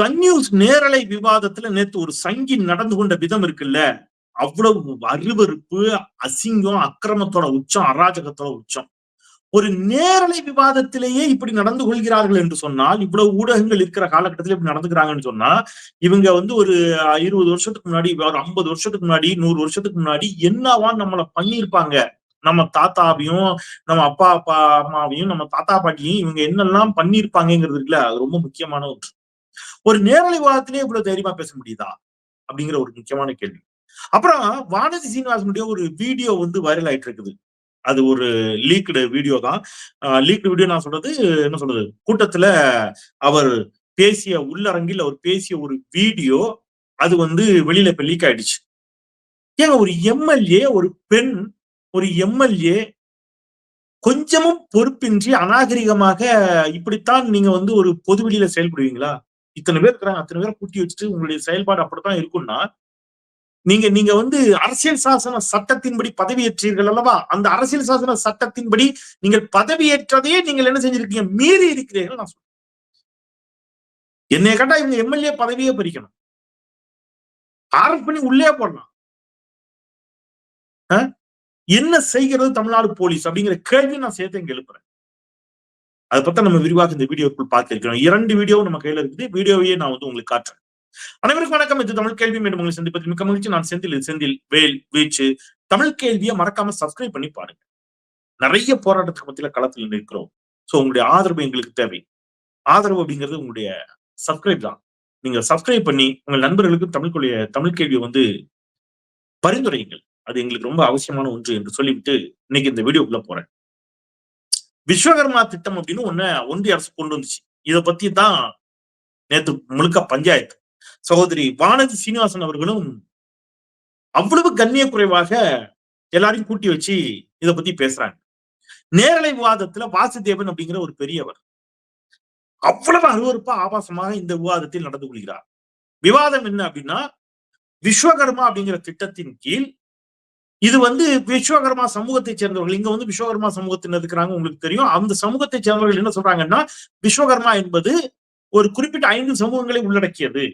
Sun நேரலை விவாதத்துல நேத்து ஒரு சங்கி நடந்து கொண்ட விதம் இருக்குல்ல? அவ்வளவு அருவருப்பு அசிங்கம் அக்கிரமத்தோட உச்சம் அராஜகத்தோட உச்சம். ஒரு நேரலை விவாதத்திலேயே இப்படி நடந்து கொள்கிறார்கள் என்று சொன்னால் இவ்வளவு ஊடகங்கள் இருக்கிற காலகட்டத்தில் இப்படி நடந்துக்கிறாங்கன்னு சொன்னா இவங்க வந்து ஒரு இருபது வருஷத்துக்கு முன்னாடி ஒரு ஐம்பது வருஷத்துக்கு முன்னாடி நூறு வருஷத்துக்கு முன்னாடி என்னவா நம்மள பண்ணியிருப்பாங்க? நம்ம தாத்தாவையும் நம்ம அப்பா அப்பா அம்மாவையும் நம்ம தாத்தா பாட்டியும் இவங்க என்னெல்லாம் பண்ணியிருப்பாங்கிறது இருக்குல்ல? அது ரொம்ப முக்கியமான ஒன்று. ஒரு நேரலை வாதத்திலே இவ்வளவு தைரியமா பேச முடியுதா? அப்படிங்கிற ஒரு முக்கியமான கேள்வி. அப்புறம் வானதி சீனிவாசனுடைய ஒரு வீடியோ வந்து வைரல் ஆயிட்டு இருக்குது அது ஒரு லீக்டு வீடியோ தான். லீக்டு வீடியோ நான் சொல்றது என்ன சொல்றது? கூட்டத்துல அவர் பேசிய உள்ளரங்கில் அவர் பேசிய ஒரு வீடியோ அது வந்து வெளியில இப்ப லீக் ஆயிடுச்சு. ஏங்க ஒரு எம்எல்ஏ ஒரு பெண் ஒரு எம்எல்ஏ கொஞ்சமும் பொறுப்பின்றி அநாகரிகமாக இப்படித்தான் நீங்க வந்து ஒரு பொதுவெளியில செயல்படுவீங்களா? இத்தனை பேர் இருக்கிறாங்க அத்தனை பேரை கூட்டி வச்சுட்டு உங்களுடைய செயல்பாடு அப்படித்தான் இருக்கும்னா நீங்க நீங்க வந்து அரசியல் சாசன சட்டத்தின்படி பதவியேற்றீர்கள் அல்லவா? அந்த அரசியல் சாசன சட்டத்தின்படி நீங்கள் பதவியேற்றதையே நீங்கள் என்ன செஞ்சிருக்கீங்க? மீறி இருக்கிறீர்கள் நான் சொல்றேன். என்னைய கேட்டா இவங்க எம்எல்ஏ பதவியே பறிக்கணும். ஆரம்பி பண்ணி உள்ளே போடலாம். என்ன செய்கிறது தமிழ்நாடு போலீஸ் அப்படிங்கிற கேள்வி நான் சேர்த்து இங்க எழுப்புறேன். அதை பத்தி நம்ம விரிவாக இந்த வீடியோக்குள் பார்த்திருக்கிறோம் இரண்டு வீடியோ நம்ம கையில இருக்குது. வீடியோவையே நான் வந்து உங்களுக்கு காட்டுறேன். அனைவருக்கும் வணக்கம். இது தமிழ் கேள்வி. மீண்டும் உங்களை சந்திப்பதில் மிக்க மகிழ்ச்சி. நான் செந்தில். செந்தில் வேல் வீச்சு. தமிழ் கேள்வியை மறக்காம சப்ஸ்கிரைப் பண்ணி பாருங்க. நிறைய போராட்டத்துக்கு மத்தியில களத்தில் நிற்கிறோம். சோ உங்களுடைய ஆதரவு எங்களுக்கு தேவை. ஆதரவு அப்படிங்கிறது உங்களுடைய சப்ஸ்கிரைப் தான். நீங்க சப்ஸ்கிரைப் பண்ணி உங்கள் நண்பர்களுக்கு தமிழ்க்குரிய தமிழ் கேள்வியை வந்து பரிந்துரையுங்கள். அது எங்களுக்கு ரொம்ப அவசியமான ஒன்று என்று சொல்லிவிட்டு இன்னைக்கு இந்த வீடியோக்குள்ள போறேன். விஸ்வகர்மா திட்டம் அப்படின்னு ஒண்ணு ஒன்றிய அரசு கொண்டு வந்துச்சு. இதை பத்தி தான் நேத்து முழுக்க பஞ்சாயத்து. சகோதரி வானதி சீனிவாசன் அவர்களும் அவ்வளவு கண்ணிய குறைவாக எல்லாரையும் கூட்டி வச்சு இதை பத்தி பேசுறாங்க. நேரலை விவாதத்துல வாசுதேவன் அப்படிங்கிற ஒரு பெரியவர். அவ்வளவு அருவறுப்பா ஆபாசமாக இந்த விவாதத்தில் நடந்து கொள்கிறார். விவாதம் என்ன அப்படின்னா விஸ்வகர்மா அப்படிங்கிற திட்டத்தின் கீழ் இது வந்து விஸ்வகர்மா சமூகத்தை சேர்ந்தவர்கள். இங்க வந்து விஸ்வகர்மா சமூகத்தினர் இருக்கிறாங்க உங்களுக்கு தெரியும். அந்த சமூகத்தை சேர்ந்தவர்கள் என்ன சொல்றாங்கன்னா விஸ்வகர்மா என்பது ஒரு குறிப்பிட்ட ஐந்து சமூகங்களை உள்ளடக்கியது.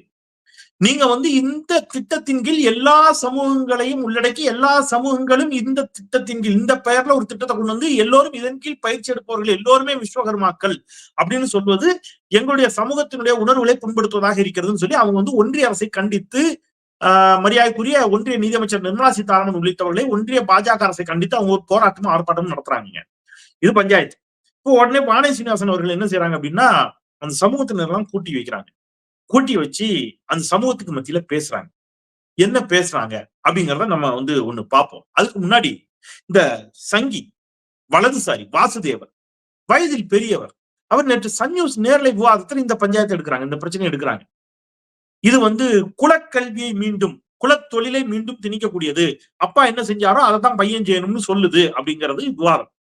நீங்க வந்து இந்த திட்டத்தின் கீழ் எல்லா சமூகங்களையும் உள்ளடக்கி எல்லா சமூகங்களும் இந்த திட்டத்தின் கீழ் இந்த பெயர்ல ஒரு திட்டத்தை கொண்டு வந்து எல்லோரும் இதன் கீழ் பயிற்சி எடுப்பவர்கள் எல்லோருமே விஸ்வகர்மாக்கள் அப்படின்னு சொல்வது எங்களுடைய சமூகத்தினுடைய உணர்வுகளை புண்படுத்துவதாக இருக்கிறதுன்னு சொல்லி அவங்க வந்து ஒன்றிய அரசை கண்டித்து மரியாதைக்குரிய ஒன்றிய நிதியமைச்சர் நிர்மலா சீதாராமன் உள்ளிட்டவர்களை ஒன்றிய பாஜக அரசை கண்டித்து அவங்க ஒரு போராட்டமும் ஆர்ப்பாட்டமும் நடத்துறாங்க இது பஞ்சாயத்து. இப்போ உடனே பானை சீனிவாசன் அவர்கள் என்ன செய்யறாங்க அப்படின்னா அந்த சமூகத்தினர் எல்லாம் கூட்டி வைக்கிறாங்க. கூட்டி வச்சு அந்த சமூகத்துக்கு மத்தியில பேசுறாங்க. என்ன பேசுறாங்க அப்படிங்கிறத நம்ம வந்து ஒண்ணு பார்ப்போம். அதுக்கு முன்னாடி இந்த சங்கி வலதுசாரி வாசுதேவர் வயதில் பெரியவர் அவர் நேற்று சன் நியூஸ் நேரலை விவாதத்தில் இந்த பஞ்சாயத்து எடுக்கிறாங்க இந்த பிரச்சனை எடுக்கிறாங்க. இது வந்து குலக்கல்வியை மீண்டும் குலத்தொழிலை மீண்டும் திணிக்கக்கூடியது. அப்பா என்ன செஞ்சாரோ அதை தான் பையன் செய்யணும்னு சொல்லுது அப்படிங்கிறது விவாதம்.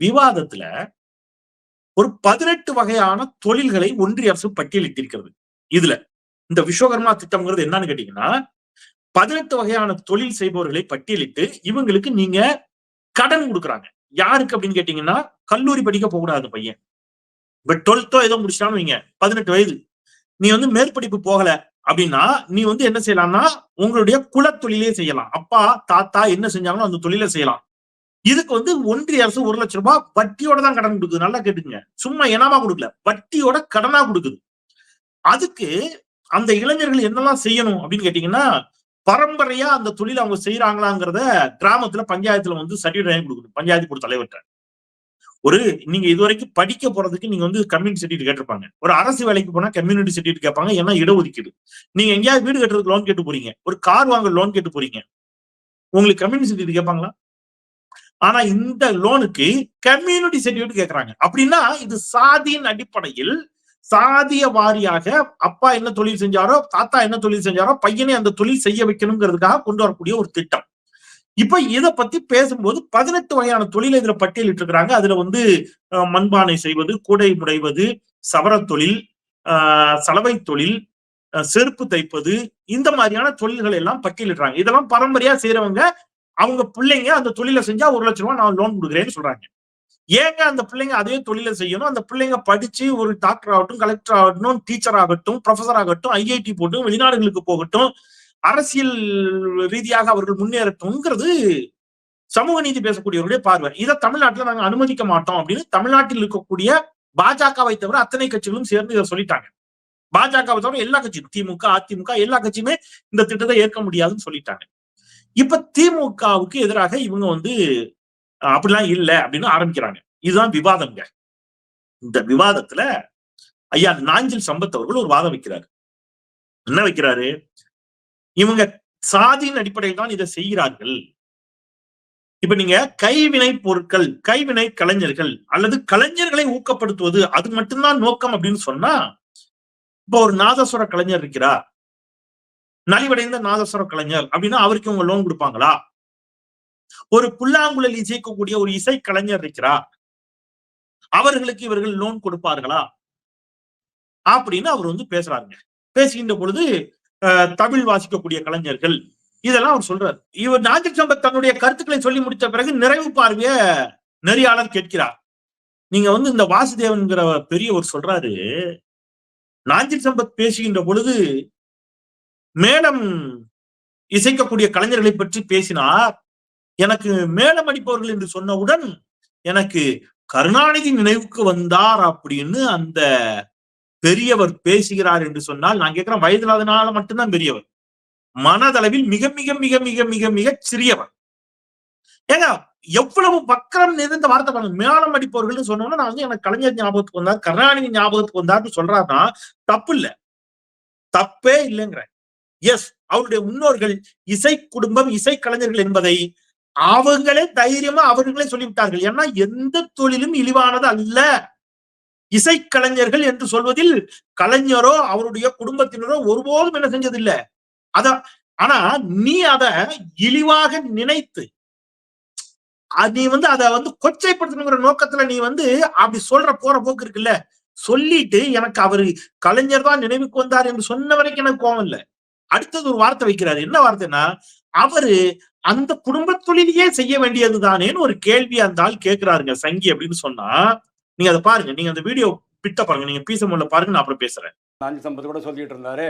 விவாதத்துல ஒரு பதினெட்டு வகையான தொழில்களை ஒன்றிய அரசு பட்டியலிட்டிருக்கிறது. இதுல இந்த விஸ்வகர்மா திட்டம்ங்கிறது என்னன்னு கேட்டீங்கன்னா பதினெட்டு வகையான தொழில் செய்பவர்களை பட்டியலிட்டு இவங்களுக்கு நீங்க கடன் கொடுக்குறாங்க. யாருக்கு அப்படின்னு கேட்டீங்கன்னா கல்லூரி படிக்க போகக்கூடாது பையன். இப்ப டுவெல்த்தோ ஏதோ முடிச்சிட்டான்னு வைங்க பதினெட்டு வயது. நீ வந்து மேற்படிப்பு போகல அப்படின்னா நீ வந்து என்ன செய்யலாம்னா உங்களுடைய குலத்தொழிலே செய்யலாம். அப்பா தாத்தா என்ன செஞ்சாங்களோ அந்த தொழிலை செய்யலாம். இதுக்கு வந்து ஒன்றிய அரசு ஒரு லட்சம் ரூபாய் வட்டியோட தான் கடன் கொடுக்குது. நல்லா கேட்டுங்க சும்மா என்னமா கொடுக்கல. வட்டியோட கடனா கொடுக்குது. அதுக்கு அந்த இளைஞர்கள் என்னெல்லாம் செய்யணும் அப்படின்னு கேட்டீங்கன்னா பரம்பரையா அந்த தொழில் அவங்க செய்யறாங்களாங்கிறத கிராமத்துல பஞ்சாயத்துல வந்து சர்டிஃபிகேட் கொடுக்கணும். பஞ்சாயத்து கொடுத்த தலைவர்கிட்ட. ஒரு நீங்க இது வரைக்கும் படிக்க போறதுக்கு நீங்க வந்து கம்யூனிட்டி சர்டிஃபிகேட் கேட்டிருப்பாங்க. ஒரு அரசு வேலைக்கு போனா கம்யூனிட்டி சர்டிஃபிகேட் கேட்பாங்க ஏன்னா இடஒதுக்கீடு நீங்க எங்கேயாவது வீடு கட்டுறதுக்கு லோன் கேட்டு போறீங்க. ஒரு கார் வாங்க லோன் கேட்டு போறீங்க. உங்களுக்கு கம்யூனிட்டி சர்டிஃபிகேட் கேட்பாங்களா? ஆனா இந்த லோனுக்கு கம்யூனிட்டி சர்டிஃபிகேட் கேட்கறாங்க. அப்படின்னா இது சாதியின் அடிப்படையில் சாதிய வாரியாக அப்பா என்ன தொழில் செஞ்சாரோ தாத்தா என்ன தொழில் செஞ்சாரோ பையனை அந்த தொழில் செய்ய வைக்கணுங்கிறதுக்காக கொண்டு வரக்கூடிய ஒரு திட்டம். இப்ப இத பத்தி பேசும்போது பதினெட்டு வகையான தொழிலை இதுல பட்டியலிட்டு இருக்கிறாங்க அதுல வந்து மண்பானை செய்வது கூடை முடைவது சவர தொழில் சலவை தொழில் செருப்பு தைப்பது இந்த மாதிரியான தொழில்கள் எல்லாம் பட்டியலிடுறாங்க இதெல்லாம் பரம்பரையா செய்யறவங்க அவங்க பிள்ளைங்க அந்த தொழிலை செஞ்சா ஒரு லட்சம் ரூபாய் நான் லோன் கொடுக்குறேன்னு சொல்றாங்க. ஏங்க அந்த பிள்ளைங்க அதே தொழிலை செய்யணும்? அந்த பிள்ளைங்க படிச்சு ஒரு டாக்டர் ஆகட்டும் கலெக்டர் ஆகட்டும் டீச்சர் ஆகட்டும் ப்ரொஃபசர் ஆகட்டும் ஐஐடி போட்டும் வெளிநாடுகளுக்கு போகட்டும் அரசியல் ரீதியாக அவர்கள் முன்னேறட்டும்ங்கிறது சமூக நீதி பேசக்கூடியவருடைய பார்வை. இதை தமிழ்நாட்டுல நாங்க அனுமதிக்க மாட்டோம் அப்படின்னு தமிழ்நாட்டில் இருக்கக்கூடிய பாஜகவை தவிர அத்தனை கட்சிகளும் சேர்ந்து இதை சொல்லிட்டாங்க. பாஜகவை தவிர எல்லா கட்சியும் திமுக அதிமுக எல்லா கட்சியுமே இந்த திட்டத்தை ஏற்க முடியாதுன்னு சொல்லிட்டாங்க. இப்ப திமுகவுக்கு எதிராக இவங்க வந்து அப்படிலாம் இல்லை அப்படின்னு ஆரம்பிக்கிறாங்க. இதுதான் விவாதம்ங்க. இந்த விவாதத்துல ஐயா நாஞ்சில் சம்பத் அவர்கள் ஒரு வாதம் வைக்கிறாரு. என்ன வைக்கிறாரு? இவங்க சாதியின் அடிப்படையில் தான் இதை செய்கிறார்கள். இப்ப நீங்க கைவினை பொருட்கள் கைவினை கலைஞர்கள் அல்லது கலைஞர்களை ஊக்கப்படுத்துவது அது மட்டும்தான் நோக்கம் அப்படின்னு சொன்னா இப்ப ஒரு நாதஸ்வர கலைஞர் இருக்கிறார். நலிவடைந்த நாதஸ்வர கலைஞர் அப்படின்னா அவருக்கு இவங்க லோன் கொடுப்பாங்களா? ஒரு புல்லாங்குழல் இசைக்கக்கூடிய ஒரு இசை கலைஞர் இருக்கிறார். அவர்களுக்கு இவர்கள் லோன் கொடுப்பார்களா? அப்படின்னு அவர் வந்து பேசுறாருங்க. பேசுகின்ற பொழுது தமிழ் வாசிக்கக்கூடிய கலைஞர்கள். இதெல்லாம் அவர் சொல்றாரு. இவர் நாஞ்சில் சம்பத் தன்னுடைய கருத்துக்களை சொல்லி முடித்த பிறகு நிறைவு பார்வைய நெறியாளர் கேட்கிறார். நீங்க வந்து இந்த வாசுதேவன்கிற பெரியவர் சொல்றாரு நாஞ்சில் சம்பத் பேசுகின்ற பொழுது மேளம் இசைக்கக்கூடிய கலைஞர்களை பற்றி பேசினார். எனக்கு மேளம் அடிப்பவர்கள் என்று சொன்னவுடன் எனக்கு கருணாநிதி நினைவுக்கு வந்தார் அப்படின்னு அந்த பெரியவர் பேசுகிறார் என்று சொன்னால் நான் கேட்கிறேன் வயதில்லாதனால மட்டும்தான் பெரியவர். மனதளவில் மிக மிக மிக மிக மிக மிக சிறியவர். ஏங்க எவ்வளவு வக்கரம் நிறைந்த வார்த்தை பாருங்க. மேளம் அடிப்பவர்கள் சொன்னோம்னா நான் வந்து எனக்கு கலைஞர் ஞாபகத்துக்கு வந்தார் கருணாநிதி ஞாபகத்துக்கு வந்தார்னு சொல்றாருன்னா தப்பு இல்ல தப்பே இல்லைங்கிறேன். எஸ் அவருடைய முன்னோர்கள் இசை குடும்பம் இசை கலைஞர்கள் என்பதை அவங்களே தைரியமா அவர்களே சொல்லிவிட்டார்கள். ஏன்னா எந்த தொழிலும் இழிவானது அல்ல. இசைக்கலைஞர்கள் என்று சொல்வதில் கலைஞரோ அவருடைய குடும்பத்தினரோ ஒருபோதும் என்ன செஞ்சதில்ல. அத ஆனா நீ அத இழிவாக நினைத்து அது நீ வந்து அத வந்து கொச்சைப்படுத்தணுங்கிற நோக்கத்துல நீ வந்து அப்படி சொல்ற போற போக்கு இருக்குல்ல. சொல்லிட்டு எனக்கு அவரு கலைஞர் தான் நினைவுக்கு வந்தார் என்று சொன்ன வரைக்கும் எனக்கு கோவம் இல்ல. அடுத்தது ஒரு வார்த்தை வைக்கிறாரு. என்ன வார்த்தைன்னா அவரு அந்த குடும்ப தொழிலையே செய்ய வேண்டியதுதானேன்னு ஒரு கேள்வி அந்த ஆள் கேட்கிறாருங்க சங்கி அப்படின்னு சொன்னா நீங்க அதை பாருங்க. நீங்க அந்த வீடியோ பிட்ட பாருங்க நீங்க பீச முல்ல பாருங்க நான் அப்புறம் பேசுறேன். நாஞ்சி சம்பத் கூட சொல்லிட்டு இருந்தாரு.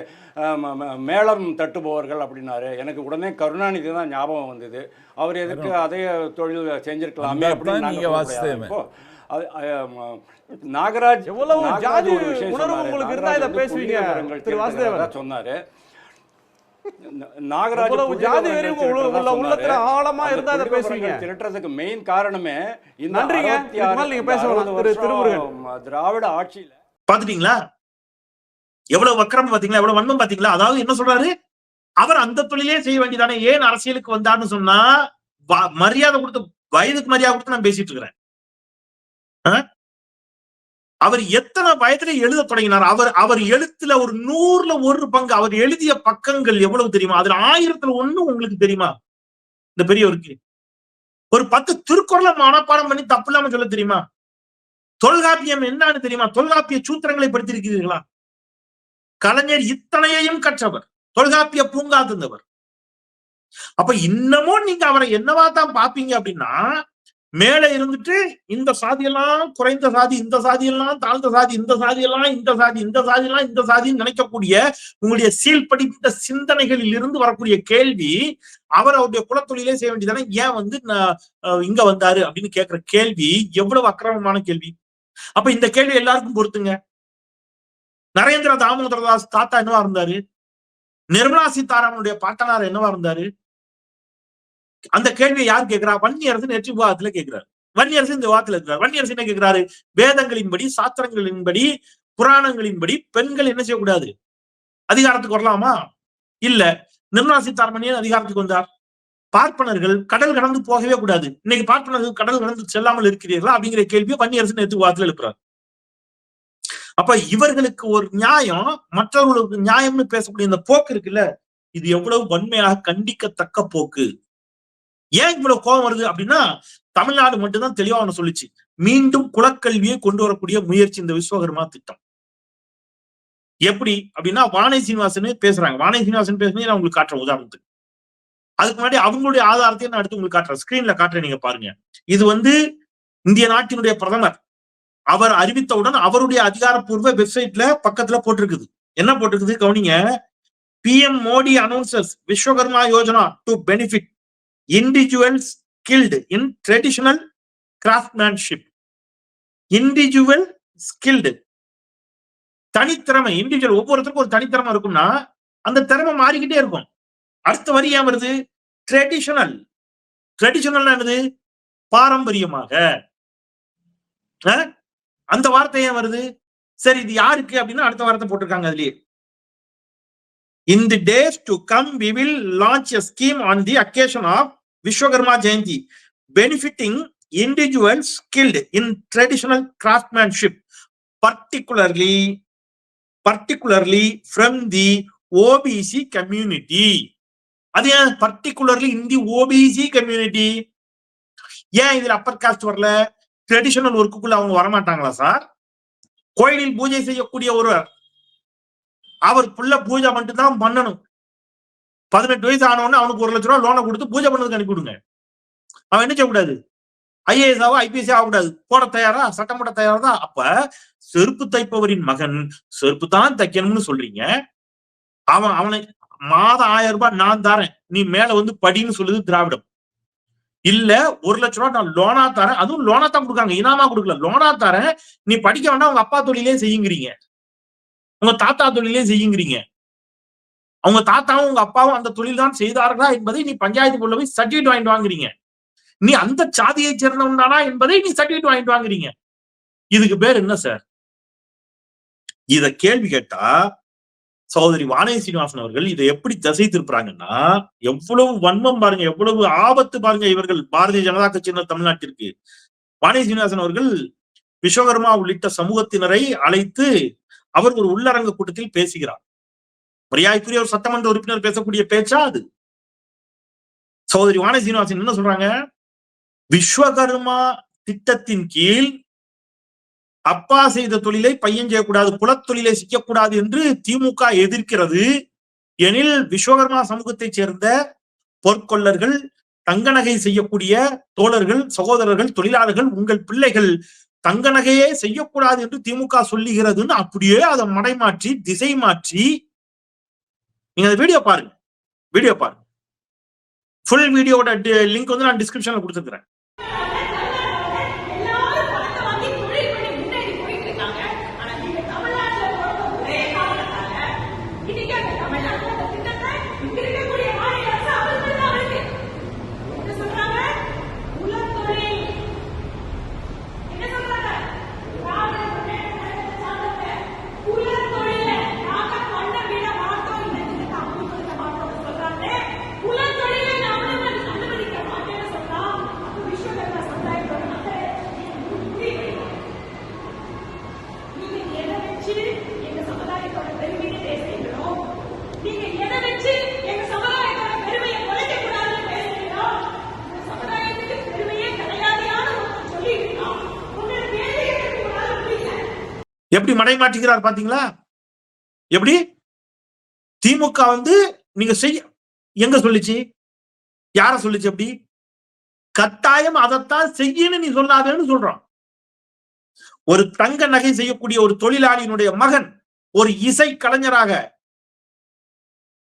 மேளம் தட்டுபவர்கள் அப்படின்னாரு. எனக்கு உடனே கருணாநிதி தான் ஞாபகம் வந்தது. அவர் எதுக்கு அதே தொழில் செஞ்சிருக்கலாமே அப்படின்னு நாங்க நாகராஜ் எவ்வளவு உணர்வு. உங்களுக்கு இருந்தா இதை பேசுவீங்க, சொன்னாரு. நாகராஜ் ஜாதி உள்ளத்துல. ஆழமா இருந்தா புள்ளி பேசுவீங்க திருட்டுறதுக்கு மெயின் காரணமே இந்த நன்றிங்க. 66 இதுக்கு மேல நீங்க பேச இந்த வேணாம். 60 திரு திருமுருகன். வருஷம் திராவிட ஆட்சியில பாத்துட்டீங்களா எவ்வளவு வக்கரம் பாத்தீங்களா எவ்வளவு வன்மம் பாத்தீங்களா அதாவது என்ன சொல்றாரு அவர் அந்த தொழிலே செய்ய வேண்டியதானே ஏன் அரசியலுக்கு வந்தார்னு சொன்னா வ- மரியாதை கொடுத்து வயதுக்கு மரியாதை கொடுத்து நான் பேசிட்டு இருக்கிறேன்? அவர் எத்தனை வயதுல எழுத தொடங்கினார்? அவர் அவர் எழுத்துல ஒரு நூறுல ஒரு பங்கு அவர் எழுதிய பக்கங்கள் எவ்வளவு தெரியுமா? அதுல ஆயிரத்துல ஒண்ணு உங்களுக்கு தெரியுமா? இந்த பெரியவருக்கு. ஒரு பத்து திருக்குறளை மனப்பாடம் பண்ணி தப்பு இல்லாம சொல்ல தெரியுமா? தொல்காப்பியம் என்னன்னு தெரியுமா? தொல்காப்பிய சூத்திரங்களை படித்திருக்கிறீர்களா? கலைஞர் இத்தனையையும் கற்றவர். தொல்காப்பிய பூங்கா தந்தவர். அப்ப இன்னமும் நீங்க அவரை என்னவா தான் பாப்பீங்க அப்படின்னா மேல இருந்துட்டு இந்த சாதியெல்லாம் குறைந்த சாதி இந்த சாதியெல்லாம் தாழ்ந்த சாதி இந்த சாதியெல்லாம் இந்த சாதி இந்த சாதியெல்லாம் இந்த சாதின்னு நினைக்கக்கூடிய உங்களுடைய சீல்படித்த சிந்தனைகளில் இருந்து வரக்கூடிய கேள்வி அவர் அவருடைய குலத்தொழிலே செய்ய வேண்டியதானே? ஏன் வந்து நான், இங்க வந்தாரு அப்படின்னு கேட்கிற கேள்வி எவ்வளவு அக்கிரமமான கேள்வி. அப்ப இந்த கேள்வி எல்லாருக்கும் பொறுத்துங்க நரேந்திர தாமோதரதாஸ் தாத்தா என்னவா இருந்தாரு? நிர்மலா சீதாராமனுடைய பாட்டனார் என்னவா இருந்தாரு? அந்த கேள்வியை யார் கேட்கிறா? வன்னியரசு நேற்று விவாதத்துல கேட்கிறார். வன்னியரசு இந்த விவாதத்துல இருக்கிறார். வன்னியரசு என்ன கேட்கிறாரு? வேதங்களின்படி சாஸ்திரங்களின்படி புராணங்களின்படி பெண்கள் என்ன செய்யக்கூடாது? அதிகாரத்துக்கு வரலாமா? இல்ல. நிர்மலா சீதாராமன் அதிகாரத்துக்கு வந்தார். பார்ப்பனர்கள் கடல் கடந்து போகவே கூடாது. இன்னைக்கு பார்ப்பனர்கள் கடல் கடந்து செல்லாமல் இருக்கிறீர்களா? அப்படிங்கிற கேள்வியை வன்னியரசு நேற்று விவாதத்துல எழுப்புறாரு. அப்ப இவர்களுக்கு ஒரு நியாயம் மற்றவர்களுக்கு நியாயம்னு பேசக்கூடிய இந்த போக்கு இருக்குல்ல? இது எவ்வளவு வன்மையாக கண்டிக்கத்தக்க போக்கு. ஏன் இவ்வளவு கோபம் வருது அப்படின்னா தமிழ்நாடு மட்டும்தான் தெளிவா ஒண்ணு சொல்லிச்சு. மீண்டும் குலக்கல்வியை கொண்டு வரக்கூடிய முயற்சி இந்த விஸ்வகர்மா திட்டம். எப்படி அப்படின்னா வானை சீனிவாசன் பேசுறாங்க. வானை சீனிவாசன் பேசுனே நான் உங்களுக்கு காட்டுறேன் உதாரணத்துக்கு. அதுக்கு முன்னாடி அவங்களுடைய ஆதாரத்தையும் நான் அடுத்து உங்களுக்கு காட்டுறேன். ஸ்கிரீன்ல காட்டுறேன் நீங்க பாருங்க. இது வந்து இந்திய நாட்டினுடைய பிரதமர். அவர் அறிவித்தவுடன் அவருடைய அதிகாரப்பூர்வ வெப்சைட்ல பக்கத்துல போட்டிருக்குது. என்ன போட்டிருக்குது கவனிங்க. PM Modi announces Vishwakarma Yojana to benefit individuals skilled in traditional craftsmanship individual skilled தனித்திறமை இண்டிவிஜுவல் ஒவ்வொருத்தருக்கும் ஒரு தனித்திறமை இருக்கும்னா அந்த திறமை மாறிக்கிட்டே இருக்கும். அடுத்த வரி ஏன் வருது? ட்ரெடிஷனல் ட்ரெடிஷனல் என்னது? பாரம்பரியமாக. அந்த வார்த்தை ஏன் வருது? சரி இது யாருக்கு அப்படின்னா அடுத்த வாரத்தை போட்டிருக்காங்க அதுலயே. In the days to come we will launch a scheme on the occasion of Vishwakarma Jayanti benefiting individual skilled in traditional craftsmanship particularly particularly from the OBC community அது ஏன் பர்டிகுலர்லி இந்தி ஓபிசி கம்யூனிட்டி ஏன் இதுல upper caste வரல? Traditional ஒர்க்குக்குள்ள அவங்க வரமாட்டாங்களா sir கோயிலில் பூஜை செய்யக்கூடிய ஒருவர் அவர் புள்ள பூஜை மட்டும் தான் பண்ணணும். பதினெட்டு வயசு ஆனவொடனே அவனுக்கு ஒரு லட்ச ரூபா லோனை கொடுத்து பூஜை பண்ணதுக்கு அனுப்பிவிடுங்க அவன் என்ன செய்யக்கூடாது? ஐஏஎஸ் ஆவோ ஐபிஎஸ் ஆகக்கூடாது. போட தயாரா? சட்டம் போட தயாரா தான் அப்ப செருப்பு தைப்பவரின் மகன் செருப்பு தான் தைக்கணும்னு சொல்றீங்க. அவன் அவனை மாதம் ஆயிரம் ரூபாய் நான் தரேன். நீ மேல வந்து படின்னு சொல்லுது திராவிடம். இல்ல ஒரு லட்ச ரூபாய் நான் லோனா தரேன். அதுவும் லோனா தான் கொடுக்காங்க. இனாமா கொடுக்கல. லோனா தரேன். நீ படிக்க வேண்டாம். உங்க அப்பா தொழிலே செய்யுங்கிறீங்க. உங்க தாத்தா தொழிலே செய்யுங்கிறீங்க. அவங்க தாத்தாவும் உங்க அப்பாவும் அந்த தொழில் தான் செய்தார்களா என்பதை நீ பஞ்சாயத்துக்குள்ள போய் சர்டிபிகேட் வாங்கிட்டு வாங்குறீங்க. நீ அந்த சாதியை சேர்ந்தவன் தானா என்பதை நீ சர்டிபிகேட் வாங்கிட்டு வாங்குறீங்க. இதுக்கு பேர் என்ன சார் இத கேள்வி கேட்டா சகோதரி வானதி சீனிவாசன் அவர்கள் இதை எப்படி திசை திருப்புறாங்கன்னா எவ்வளவு வன்மம் பாருங்க எவ்வளவு ஆபத்து பாருங்க இவர்கள் பாரதிய ஜனதா கட்சியினர் தமிழ்நாட்டிற்கு. வானதி சீனிவாசன் அவர்கள் விஸ்வகர்மா உள்ளிட்ட சமூகத்தினரை அழைத்து அவர் ஒரு உள்ளரங்க கூட்டத்தில் பேசுகிறார். மரியாதைக்குரிய ஒரு சட்டமன்ற உறுப்பினர் பேசக்கூடிய பேச்சா அது? சகோதரி வான சீனிவாசன் என்ன சொல்றாங்க? விஸ்வகர்மா திட்டத்தின் கீழ் அப்பா செய்த தொழிலை பையன் செய்யக்கூடாது குலத்தொழிலை சிக்கக்கூடாது என்று திமுக எதிர்க்கிறது. எனில் விஸ்வகர்மா சமூகத்தைச் சேர்ந்த பொற்கொள்ளர்கள் தங்க நகை செய்யக்கூடிய தோழர்கள் சகோதரர்கள் தொழிலாளர்கள் உங்கள் பிள்ளைகள் தங்க நகையே செய்யக்கூடாது என்று திமுக சொல்லுகிறதுன்னு அப்படியே அதை மடைமாற்றி திசை மாற்றி நீங்க அந்த வீடியோ பாருங்க. வீடியோ பாருங்க. ஃபுல் வீடியோட லிங்க் வந்து நான் டிஸ்கிரிப்ஷன்ல கொடுத்துருக்கிறேன் எல்லாரும் பணத்தை வாங்கி தொழில் பண்ணி முன்னேறி போயிட்டு இருக்காங்க. ஆனா நீங்க தமிழ்நாட்டுல பிறந்த ஒரே காரணத்தால, இன்னைக்கு அந்த தமிழ்நாட்டுல அந்த திட்டத்தை இங்க இருக்கக்கூடிய மாநில அரசு அமல்படுத்தாம இருக்கு. என்ன சொல்றாங்க? குலத்தொழில். என்ன சொல்றாங்க? திராவிட முன்னேற்ற கழகத்தை சார்ந்தவங்க குலத்தொழிலை நாங்க பண்ண விட மாட்டோம். இந்த திட்டத்தை அமல்படுத்த மாட்டோம்னு சொல்றாங்க. குலத்தொழிலை நாம அனுமதிக்க மாட்டேன்னு சொன்னா, அப்ப விஸ்வகர்மா சமுதாயத்தோட மக்கள் நீங்க எதை வச்சு எங்க சமுதாயத்தோட பெருமையை பேசுறீங்களோ நீங்க எதை வச்சு எங்க சமுதாயத்தோட பெருமையை குறைக்க கூடாதுன்னு பேசுறீங்களோ இந்த சமுதாயத்துக்கு பெருமையே கிடையாதுன்னு ஒருத்தர் சொல்லிட்டீங்கன்னா உங்களை கேள்வி கேட்க கூடாது முடியல எப்படி மடை மாற்றுகிறார் பாத்தீங்களா எப்படி? திமுக வந்து நீங்க செய்ய எங்க சொல்லுச்சு? யார சொல்லுச்சு எப்படி கட்டாயம் அதைத்தான் செய்யணும் நீ சொல்லாதேன்னு சொல்றான். ஒரு தங்க நகை செய்யக்கூடிய ஒரு தொழிலாளியினுடைய மகன் ஒரு இசை கலைஞராக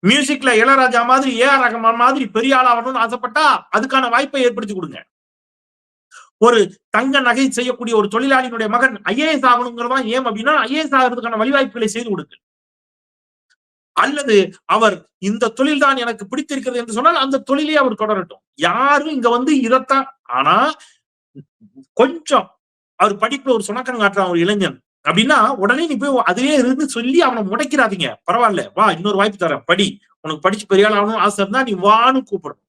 மியூசிக்ல இளராஜா மாதிரி ஏ ஆர் ரகமான் மாதிரி பெரிய ஆளாகணும்னு ஆசைப்பட்டா அதுக்கான வாய்ப்பை ஏற்படுத்தி கொடுங்க. ஒரு தங்க நகை செய்யக்கூடிய ஒரு தொழிலாளியினுடைய மகன் ஐஏஎஸ் ஆகணுங்கிறதா ஏன் அப்படின்னா ஐஏஎஸ் ஆகிறதுக்கான வழிவாய்ப்புகளை செய்து கொடுங்க அல்லது அவர் இந்த தொழில் தான் எனக்கு பிடித்திருக்கிறது என்று சொன்னால் அந்த தொழிலே அவர் தொடரட்டும். யாரும் இங்க வந்து இதத்தான் ஆனா கொஞ்சம் அவர் படிப்புல ஒரு சுணக்கம் காட்டுறான் ஒரு இளைஞன். அப்படின்னா உடனே நீ போய் அதுவே இருந்து சொல்லி அவனை முடைக்கிறாதீங்க. பரவாயில்ல வா இன்னொரு வாய்ப்பு தரேன். படி. உனக்கு படிச்சு பெரிய ஆள் ஆகணும்னு ஆசை இருந்தா நீ வான்னு கூப்பிடணும்.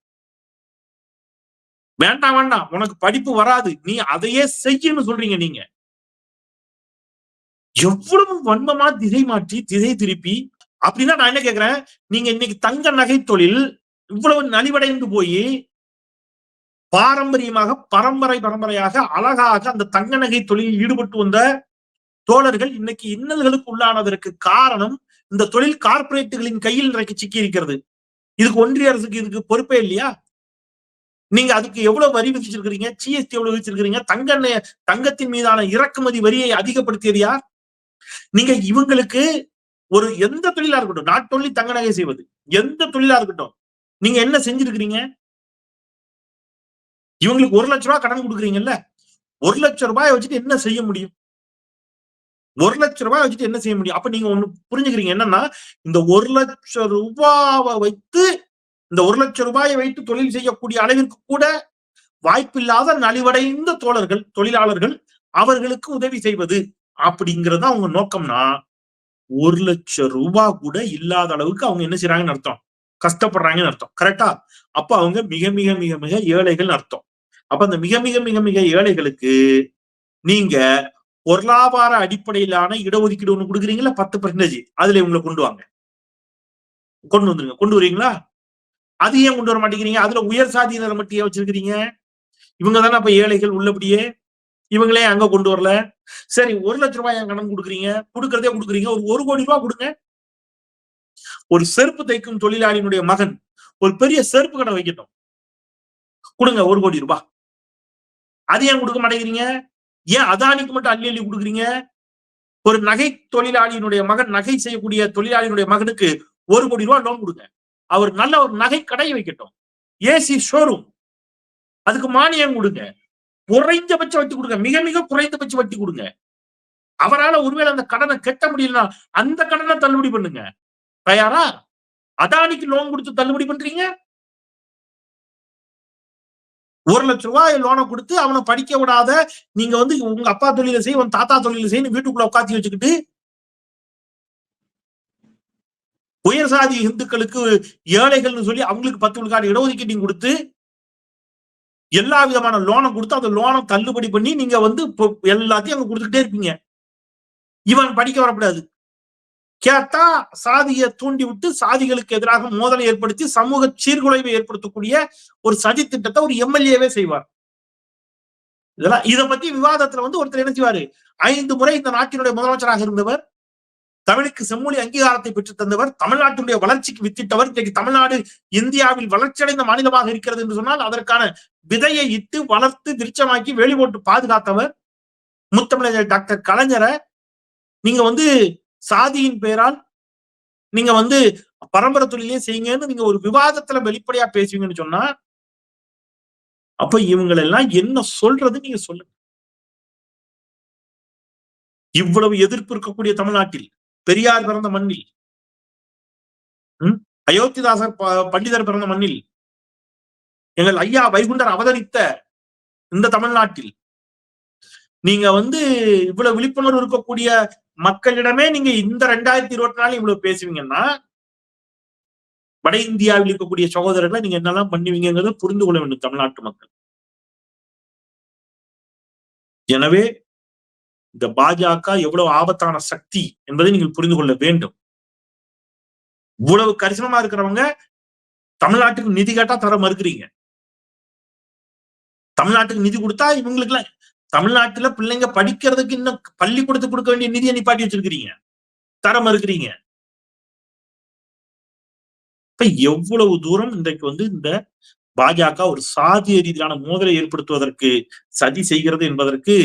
வேண்டாம் வேண்டாம். உனக்கு படிப்பு வராது. நீ அதையே செய்யன்னு சொல்றீங்க நீங்க. எவ்வளவு வன்மமா திசை மாற்றி திசை திருப்பி அப்படின்னா நான் என்ன கேக்குறேன்? நீங்க இன்னைக்கு தங்க நகை தொழில் இவ்வளவு நலிவடைந்து போய் பாரம்பரியமாக பரம்பரை பரம்பரையாக அழகாக அந்த தங்க நகை தொழிலில் ஈடுபட்டு வந்த தோழர்கள் இன்னைக்கு இன்னல்களுக்கு உள்ளானதற்கு காரணம் இந்த தொழில் கார்ப்பரேட்டுகளின் கையில் இன்றைக்கு சிக்கி இருக்கிறது இதுக்கு ஒன்றிய அரசுக்கு இதுக்கு பொறுப்பே இல்லையா? நீங்க அதுக்கு எவ்வளவு வரி விதிச்சிருக்கிறீங்க? ஜிஎஸ்டி எவ்வளவு விதிச்சிருக்கிறீங்க? தங்க தங்கத்தின் மீதான இறக்குமதி வரியை அதிகப்படுத்தியது யார்? நீங்க இவங்களுக்கு ஒரு எந்த தொழிலா இருக்கட்டும் நாட் ஒன்லி தங்க நகை செய்வது எந்த தொழிலா இருக்கட்டும் நீங்க என்ன செஞ்சிருக்கிறீங்க? இவங்களுக்கு ஒரு லட்ச ரூபாய் கடன் கொடுக்குறீங்கல்ல? ஒரு லட்சம் ரூபாய் வச்சுட்டு என்ன செய்ய முடியும்? ஒரு லட்சம் ரூபாய் வச்சுட்டு என்ன செய்ய முடியும்? அப்ப நீங்க ஒண்ணு புரிஞ்சுக்கிறீங்க என்னன்னா இந்த ஒரு லட்சம் ரூபாவை வைத்து இந்த ஒரு லட்சம் ரூபாயை வைத்து தொழில் செய்யக்கூடிய அளவிற்கு கூட வாய்ப்பில்லாத நலிவடைந்த தோழர்கள் தொழிலாளர்கள் அவர்களுக்கு உதவி செய்வது அப்படிங்கறது அவங்க நோக்கம்னா ஒரு லட்சம் ரூபாய் கூட இல்லாத அளவுக்கு அவங்க என்ன செய்யறாங்கன்னு அர்த்தம்? கஷ்டப்படுறாங்கன்னு அர்த்தம். கரெக்டா அப்ப அவங்க மிக மிக மிக மிக ஏழைகள் அர்த்தம். அப்ப அந்த மிக மிக மிக மிக ஏழைகளுக்கு நீங்க பொருளாதார அடிப்படையிலான இடஒதுக்கீடு ஒண்ணு கொடுக்குறீங்களா பத்து பர்சன்டேஜ் அதுல இவங்களை கொண்டு வாங்க. கொண்டு வந்துருங்க. கொண்டு வரீங்களா? அது ஏன் கொண்டு வர மாட்டேங்கிறீங்க? அதுல உயர் சாதியினர் மட்டும் ஏன் வச்சிருக்கிறீங்க. இவங்க தானே அப்ப ஏழைகள் உள்ளபடியே இவங்களே அங்க கொண்டு வரல. சரி ஒரு லட்ச ரூபாய் என் கடன் கொடுக்குறீங்க? கொடுக்கறதே கொடுக்குறீங்க. ஒரு ஒரு கோடி ரூபாய் கொடுங்க. ஒரு செருப்பு தைக்கும் தொழிலாளியினுடைய மகன் ஒரு பெரிய செருப்பு கடை வைக்கட்டும். கொடுங்க ஒரு கோடி ரூபாய். அது ஏன் கொடுக்க மாட்டேங்கிறீங்க? ஏன் அதானிக்கு மட்டும் அள்ளி அள்ளி கொடுக்குறீங்க? ஒரு நகை தொழிலாளியினுடைய மகன் நகை செய்யக்கூடிய தொழிலாளியினுடைய மகனுக்கு ஒரு கோடி ரூபாய் லோன் கொடுங்க. அவர் நல்ல ஒரு நகை கடை வைக்கட்டும். ஏசி ஷோரூம் அதுக்கு மானியம் கொடுங்க. குறைந்தபட்ச வட்டி கொடுங்க. மிக மிக குறைந்தபட்ச வட்டி கொடுங்க. அவரால ஒருவேளை அந்த கடனை கட்ட முடியலன்னா அந்த கடனை தள்ளுபடி பண்ணுங்க. தயாரா? அதானிக்கு லோன் கொடுத்து தள்ளுபடி பண்றீங்க? ஒரு லட்ச ரூபாய் லோனை கொடுத்து அவனை படிக்க விடாத நீங்க வந்து உங்க அப்பா தொழில செய்ய உன் தாத்தா தொழில செய்யு வீட்டுக்குள்ள உட்காத்தி வச்சுக்கிட்டு உயர் சாதி இந்துக்களுக்கு ஏழைகள்னு சொல்லி அவங்களுக்கு பத்து விழுக்காடு இடஒதுக்கீட்டையும் கொடுத்து எல்லா விதமான லோனம் கொடுத்து அந்த லோனை தள்ளுபடி பண்ணி நீங்க வந்து இப்போ எல்லாத்தையும் அங்க கொடுத்துக்கிட்டே இருப்பீங்க. இவன் படிக்க வரக்கூடாது. கேட்டா சாதியை தூண்டி விட்டு சாதிகளுக்கு எதிராக மோதலை ஏற்படுத்தி சமூக சீர்குலைவை ஏற்படுத்தக்கூடிய ஒரு சதி திட்டத்தை ஒரு எம்எல்ஏவே செய்வார். இதெல்லாம் இதை பத்தி விவாதத்துல வந்து ஒருத்தர் என்ன செய்வாரு? ஐந்து முறை இந்த நாட்டினுடைய முதலமைச்சராக இருந்தவர் தமிழுக்கு செம்மொழி அங்கீகாரத்தை பெற்று தந்தவர் தமிழ்நாட்டினுடைய வளர்ச்சிக்கு வித்திட்டவர். இன்றைக்கு தமிழ்நாடு இந்தியாவில் வளர்ச்சியடைந்த மாநிலமாக இருக்கிறது என்று சொன்னால் அதற்கான விதையை இட்டு வளர்த்து திருச்சமாக்கி வேலி போட்டு பாதுகாத்தவர். முத்தமிழர் டாக்டர் கலைஞரை நீங்க வந்து சாதியின் பெயரால் நீங்க வந்து பரம்பரை தொழிலே செய்யுங்கன்னு நீங்க ஒரு விவாதத்துல வெளிப்படையா பேசுவீங்கன்னு சொன்னா அப்ப இவங்களெல்லாம் என்ன சொல்றது நீங்க சொல்லுங்க. இவ்வளவு எதிர்ப்பு இருக்கக்கூடிய தமிழ்நாட்டில் பெரியார் பிறந்த மண்ணில். உம் அயோத்திதாசர் ப- பண்டிதர் பிறந்த மண்ணில். எங்கள் ஐயா வைகுண்டர் அவதரித்த இந்த தமிழ்நாட்டில். நீங்க வந்து இவ்வளவு விழிப்புணர்வு இருக்கக்கூடிய மக்களிடமே நீங்க இந்த ரெண்டாயிரத்தி இருபத்தி நாலு இவ்வளவு பேசுவீங்கன்னா வட இந்தியாவில் இருக்கக்கூடிய சகோதரர்களை நீங்க என்னெல்லாம் பண்ணுவீங்கிறத புரிந்து கொள்ள வேண்டும் தமிழ்நாட்டு மக்கள். எனவே இந்த பாஜக எவ்வளவு ஆபத்தான சக்தி என்பதை நீங்கள் புரிந்து கொள்ள வேண்டும். இவ்வளவு கரிசனமா இருக்கிறவங்க தமிழ்நாட்டுக்கு நிதி கேட்டா தர மறுக்கிறீங்க. தமிழ்நாட்டுக்கு நிதி கொடுத்தா இவங்களுக்கு எல்லாம் தமிழ்நாட்டுல பிள்ளைங்க படிக்கிறதுக்கு இன்னும் பள்ளிக்கூடத்துக்கு கொடுக்க வேண்டிய நிதியை நிப்பாட்டி வச்சிருக்கிறீங்க. தர மறுக்கிறீங்க. இப்ப எவ்வளவு தூரம் இன்றைக்கு வந்து இந்த பாஜக ஒரு சாதிய ரீதியான மோதலை ஏற்படுத்துவதற்கு சதி செய்கிறது என்பதற்கு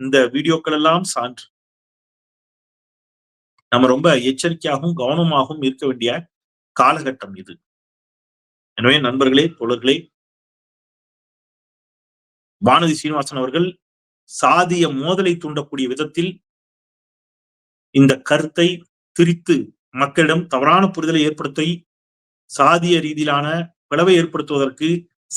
இந்த வீடியோக்கள் எல்லாம் சான்று. நம்ம ரொம்ப எச்சரிக்கையாகவும் கவனமாகவும் இருக்க வேண்டிய காலகட்டம் இது. எனவே நண்பர்களே தோழர்களே வானதி சீனிவாசன் அவர்கள் சாதிய மோதலை தூண்டக்கூடிய விதத்தில் இந்த கருத்தை திரித்து மக்களிடம் தவறான புரிதலை ஏற்படுத்தி சாதிய ரீதியிலான பிளவை ஏற்படுத்துவதற்கு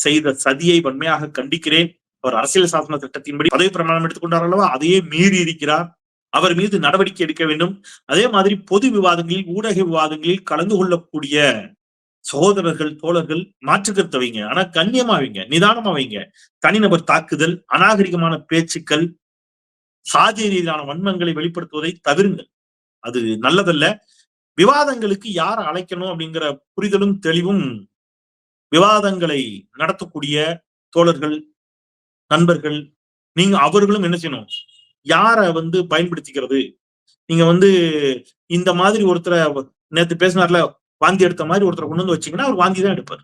செய்த சதியை வன்மையாக கண்டிக்கிறேன். அவர் அரசியல் சாசன திட்டத்தின்படி பதவி பிரமாணம் எடுத்துக்கொண்டார் அல்லவா? அதையே மீறி இருக்கிறார். அவர் மீது நடவடிக்கை எடுக்க வேண்டும். அதே மாதிரி பொது விவாதங்களில் ஊடக விவாதங்களில் கலந்து கொள்ளக்கூடிய சகோதரர்கள் தோழர்கள் மாற்றுக்கருத்தை வைங்க. ஆனா கண்ணியமா வைங்க. நிதானமா வைங்க. தனிநபர் தாக்குதல் அநாகரிகமான பேச்சுக்கள் சாதிய ரீதியான வன்மங்களை வெளிப்படுத்துவதை தவிருங்கள். அது நல்லதல்ல. விவாதங்களுக்கு யார் அழைக்கணும் அப்படிங்கிற புரிதலும் தெளிவும் விவாதங்களை நடத்தக்கூடிய தோழர்கள் நண்பர்கள் நீங்க அவர்களும் என்ன செய்யணும்? யாரை வந்து பயன்படுத்திக்கிறது? நீங்க வந்து இந்த மாதிரி ஒருத்தரை நேத்து பேசினார்ல வாந்தி எடுத்த மாதிரி ஒருத்தரை கொண்டு வந்து வச்சீங்கன்னா அவர் வாந்தி தான் எடுப்பார்.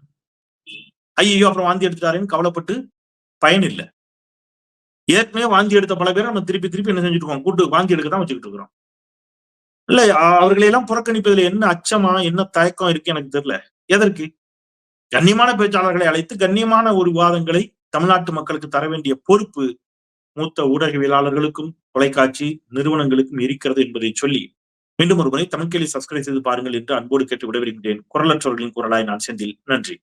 ஐயோ அப்புறம் வாந்தி எடுத்துட்டாருன்னு கவலைப்பட்டு பயன் இல்லை. ஏற்கனவே வாந்தி எடுத்த பல பேரை நம்ம திருப்பி திருப்பி என்ன செஞ்சுட்டு இருக்கோம்? கூட்டு வாந்தி எடுக்க தான் வச்சுக்கிட்டு இருக்கிறோம். இல்ல அவர்களையெல்லாம் அவர்களை எல்லாம் புறக்கணிப்பதில் என்ன அச்சமா என்ன தயக்கம் இருக்கு எனக்கு தெரியல. எதற்கு? கண்ணியமான பேச்சாளர்களை அழைத்து கண்ணியமான ஒரு விவாதங்களை தமிழ்நாட்டு மக்களுக்கு தர வேண்டிய பொறுப்பு மூத்த ஊடகவியலாளர்களுக்கும் தொலைக்காட்சி நிறுவனங்களுக்கும் இருக்கிறது என்பதை சொல்லி மீண்டும் ஒருமுறை தமிழ்கேலி சப்ஸ்கிரைப் செய்து பாருங்கள் என்று அன்போடு கேட்டு விடைபெறுகின்றேன் குரலற்றவர்களின் குரலாய் நான் செந்தில். நன்றி.